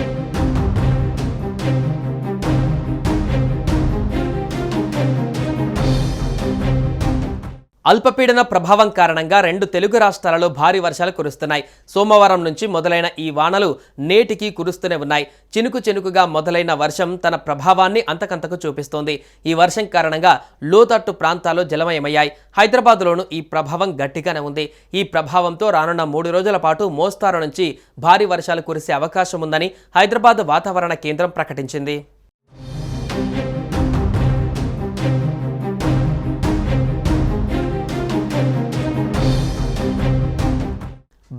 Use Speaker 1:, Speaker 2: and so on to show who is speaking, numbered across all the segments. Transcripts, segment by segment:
Speaker 1: Thank you. అల్పపీడన ప్రభావం కారణంగా రెండు తెలుగు రాష్ట్రాలలో భారీ వర్షాలు కురుస్తున్నాయి. సోమవారం నుంచి మొదలైన ఈ వానలు నేటికి కురుస్తూనే ఉన్నాయి. చినుకు చినుకుగా మొదలైన వర్షం తన ప్రభావాన్ని అంతకంతకు చూపిస్తోంది. ఈ వర్షం కారణంగా లోతట్టు ప్రాంతాలు జలమయమయ్యాయి. హైదరాబాద్లోనూ ఈ ప్రభావం గట్టిగానే ఉంది. ఈ ప్రభావంతో రానున్న మూడు రోజుల పాటు మోస్తారు నుంచి భారీ వర్షాలు కురిసే అవకాశం ఉందని హైదరాబాద్ వాతావరణ కేంద్రం ప్రకటించింది.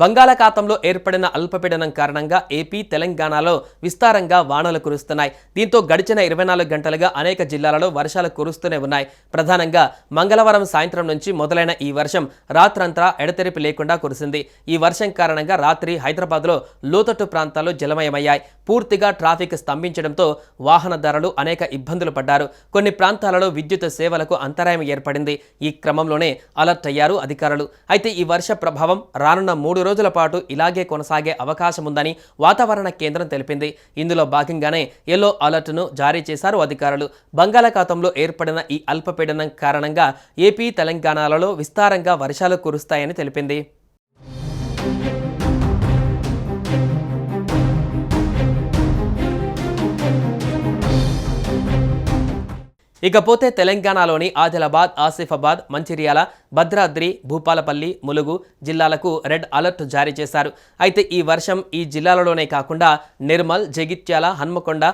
Speaker 1: బంగాళాఖాతంలో ఏర్పడిన అల్పపీడనం కారణంగా ఏపీ తెలంగాణలో విస్తారంగా వానలు కురుస్తున్నాయి. దీంతో గడిచిన ఇరవై నాలుగు గంటలుగా అనేక జిల్లాలలో వర్షాలు కురుస్తూనే ఉన్నాయి. ప్రధానంగా మంగళవారం సాయంత్రం నుంచి మొదలైన ఈ వర్షం రాత్రంతా ఎడతెరిపి లేకుండా కురిసింది. ఈ వర్షం కారణంగా రాత్రి హైదరాబాద్లో లోతట్టు ప్రాంతాలు జలమయమయ్యాయి. పూర్తిగా ట్రాఫిక్ స్తంభించడంతో వాహనదారులు అనేక ఇబ్బందులు పడ్డారు. కొన్ని ప్రాంతాలలో విద్యుత్ సేవలకు అంతరాయం ఏర్పడింది. ఈ క్రమంలోనే అలర్ట్ అయ్యారు అధికారులు. అయితే ఈ వర్ష ప్రభావం రానున్న మూడు రోజుల పాటు ఇలాగే కొనసాగే అవకాశం ఉందని వాతావరణ కేంద్రం తెలిపింది. ఇందులో భాగంగానే ఎల్లో అలర్ట్ను జారీ చేశారు అధికారులు. బంగాళాఖాతంలో ఏర్పడిన ఈ అల్పపీడనం కారణంగా ఏపీ తెలంగాణలలో విస్తారంగా వర్షాలు కురుస్తాయని తెలిపింది. ఇకపోతే తెలంగాణలోని ఆదిలాబాద్ ఆసిఫాబాద్ మంచిర్యాల భద్రాద్రి భూపాలపల్లి ములుగు జిల్లాలకు రెడ్ అలర్ట్ జారీ చేశారు. అయితే ఈ వర్షం ఈ జిల్లాలలోనే కాకుండా నిర్మల్ జగిత్యాల హన్మకొండ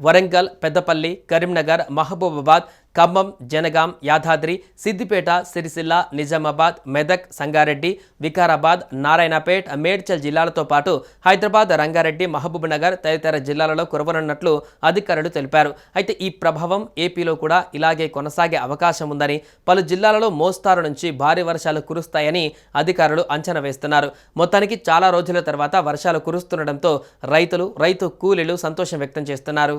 Speaker 1: వరంగల్ పెద్దపల్లి కరీంనగర్ మహబూబాబాద్ ఖమ్మం జనగాం యాదాద్రి సిద్దిపేట సిరిసిల్ల నిజామాబాద్ మెదక్ సంగారెడ్డి వికారాబాద్ నారాయణపేట్ మేడ్చల్ జిల్లాలతో పాటు హైదరాబాద్ రంగారెడ్డి మహబూబ్నగర్ తదితర జిల్లాలలో కురవనున్నట్లు అధికారులు తెలిపారు. అయితే ఈ ప్రభావం ఏపీలో కూడా ఇలాగే కొనసాగే అవకాశం ఉందని పలు జిల్లాలలో మోస్తారు నుంచి భారీ వర్షాలు కురుస్తాయని అధికారులు అంచనా వేస్తున్నారు. మొత్తానికి చాలా రోజుల తర్వాత వర్షాలు కురుస్తుండటంతో రైతులు రైతు కూలీలు సంతోషం వ్యక్తం చేస్తున్నారు.